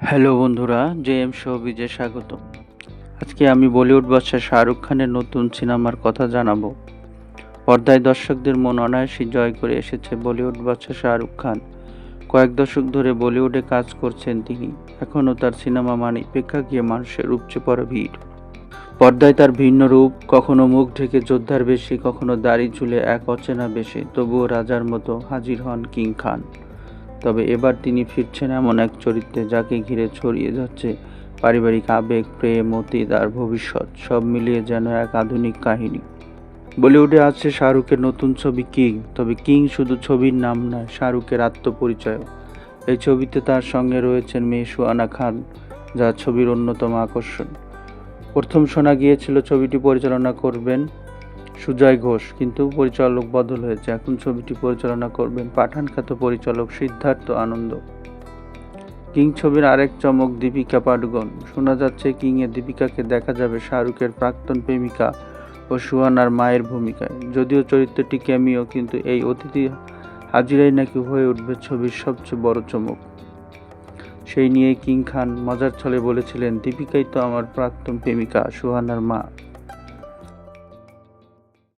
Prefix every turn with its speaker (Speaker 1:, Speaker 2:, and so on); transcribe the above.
Speaker 1: Hello বন্ধুরা J M শোবিজে স্বাগত। আজকে আমি বলিউড বাদশাহ শাহরুখ খানের নতুন সিনেমার কথা জানাব। পর্দায় দর্শকদের মন অনায়াসই জয় করে এসেছে বলিউড বাদশাহ শাহরুখ খান। কয়েক দশক ধরে বলিউডে কাজ করছেন তিনি। এখনও তার সিনেমা মানে প্রেক্ষাগৃহে মানুষের উপচে পড়া ভিড়। পর্দায় তার ভিন্ন রূপ, কখনো মুখ ঢেকে যোদ্ধার বেশি, কখনো দাড়ি ঝুলে এক অচেনা বেশে, তবুও রাজার মতো হাজির হন কিং খান। তবে এবার তিনি ফিরছেন এমন এক চরিত্রে যাকে ঘিরে ছড়িয়ে যাচ্ছে পারিবারিক আবেগ, প্রেম, অতীত আর ভবিষ্যৎ, সব মিলিয়ে যেন এক আধুনিক কাহিনী। বলিউডে আছে শাহরুখের নতুন ছবি কিং, তবে কিং শুধু ছবির নাম নয়, শাহরুখের আত্মপরিচয় এই ছবিতে তার সঙ্গে রয়েছেন মেয়ে সুয়ানা খান, যা ছবির অন্যতম আকর্ষণ। প্রথম শোনা গিয়েছিল ছবিটি পরিচালনা করবেন সুজয় ঘোষ কিন্তু পরিচালক বদল হয়েছে। এখন ছবিটি পরিচালনা করবেন পাঠান খ্যাত পরিচালক সিদ্ধার্থ আনন্দ। কিং ছবির আরেক চমক দীপিকা পাডুকোন। শোনা যাচ্ছে কিং এ দীপিকাকে দেখা যাবে শাহরুখের প্রাক্তন প্রেমিকা ও সুহানার মায়ের ভূমিকায়। যদিও চরিত্রটি ক্যামিও, কিন্তু এই অতিথি হাজিরাই নাকি হয়ে উঠবে ছবির সবচেয়ে বড় চমক। সেই নিয়ে কিং খান মজার ছলে বলেছিলেন, দীপিকাই তো আমার প্রাক্তন প্রেমিকা, সুহানার মা।